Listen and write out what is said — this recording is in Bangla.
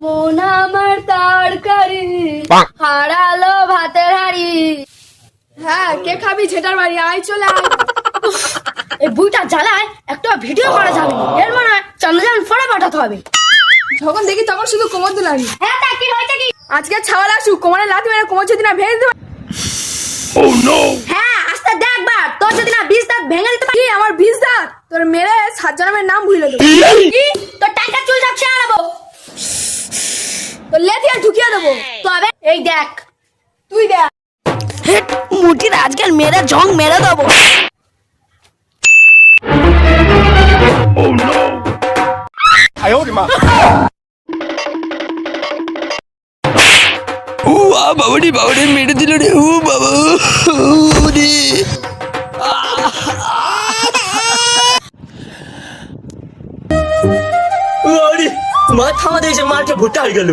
মন আমার তরকারি হারালো ভাতের হাড়ি। হ্যাঁ কে খাবি? ঝেটার বাড়ি আয় চলে আয়। এই বুইটা জ্বালায় একটা ভিডিও করা যাবে না। এর মানে চন্দ্রযান ফোনে পাঠাতে হবে। যখন দেখি তখন শুধু কোমর দুলাবি হ্যাঁ তা কি হয়েছে কি? আজকে ছাওয়াল আসুক কোমরে লাথি মেরে কোমর যদি না ভেঙে দিতে পারি- হ্যাঁ আস্তে দেখ একবার। তোর যদি না বিষ দাঁত ভেঙে দিতে পারি আমার বিষ দাঁত? তোর মেরে সাত জনমের নাম ভুলে দেবো কি তোর টাকা চুল যাচ্ছে আনাবো তোর লেথি আর ঢুকিয়ে দেবো। তবে এই দেখ তুই দেখ। মুটির আজকাল মেরে জং মেরে দেবো। ও আ বাবারে বাবারে মেরে দিল রে। ও বাবা রে আরে মাথা আমাদের এসে মাঠে ভুট্টা হয়ে গেল।